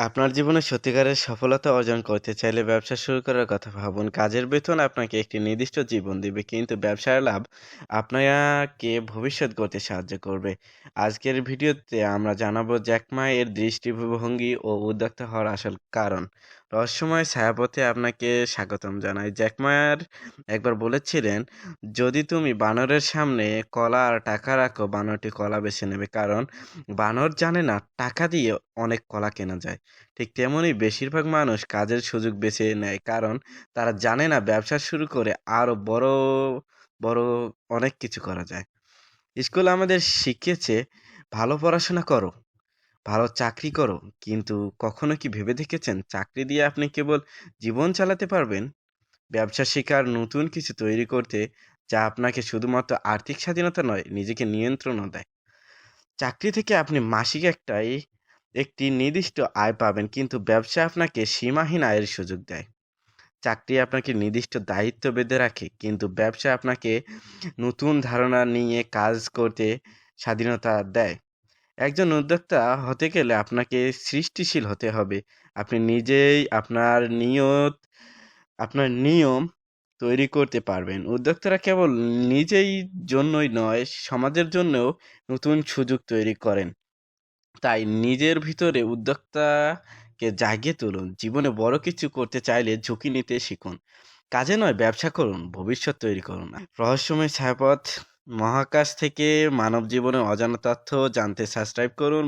আপনার জীবনে সত্যিকারের সফলতা অর্জন করতে চাইলে ব্যবসা শুরু করার কথা ভাবুন। কাজের বেতন আপনাকে একটি নির্দিষ্ট জীবন দিবে, কিন্তু ব্যবসার লাভ আপনাকে ভবিষ্যৎ গড়তে সাহায্য করবে। আজকের ভিডিওতে আমরা জানাব জ্যাক মা এর দৃষ্টিভঙ্গি ও উদ্যোক্তা হওয়ার আসল কারণ। রহস্যময় ছায়াপথে আপনাকে স্বাগতম জানাই। জ্যাক মার একবার বলেছিলেন, যদি তুমি বানরের সামনে কলা আর টাকা রাখো, বানরটি কলা বেছে নেবে। কারণ বানর জানে না টাকা দিয়ে অনেক কলা কেনা যায়। ঠিক তেমনই বেশিরভাগ মানুষ কাজের সুযোগ বেছে নেয় কারণ তারা জানে না ব্যবসা শুরু করে আরও বড়, বড় অনেক কিছু করা যায়। স্কুল আমাদের শিখিয়েছে ভালো পড়াশোনা করো, ভালো চাকরি করো। কিন্তু কখনো কি ভেবে দেখেছেন চাকরি দিয়ে আপনি কেবল জীবন চালাতে পারবেন? ব্যবসা শেখার নতুন কিছু তৈরি করতে যা আপনাকে শুধুমাত্র আর্থিক স্বাধীনতা নয়, নিজেকে নিয়ন্ত্রণও দেয়। চাকরি থেকে আপনি মাসিক একটাই একটি নির্দিষ্ট আয় পাবেন, কিন্তু ব্যবসা আপনাকে সীমাহীন আয়ের সুযোগ দেয়। চাকরি আপনাকে নির্দিষ্ট দায়িত্ব বেঁধে রাখে, কিন্তু ব্যবসা আপনাকে নতুন ধারণা নিয়ে কাজ করতে স্বাধীনতা দেয়। একজন উদ্যোক্তা হতে গেলে আপনাকে সৃষ্টিশীল হতে হবে। আপনি নিজেই আপনার নিয়ত, আপনার নিয়ম তৈরি করতে পারবেন। উদ্যোক্তারা কেবল নিজেই জন্যই নয়, সমাজের জন্যও নতুন সুযোগ তৈরি করেন। তাই নিজের ভিতরে উদ্যোক্তাকে জাগিয়ে তুলুন। জীবনে বড় কিছু করতে চাইলে ঝুঁকি নিতে শিখুন। কাজে নয়, ব্যবসা করুন, ভবিষ্যৎ তৈরি করুন। রহস্যময় ছায়াপথ মহাকাশ থেকে মানব জীবনে অজানা তথ্য জানতে সাবস্ক্রাইব করুন।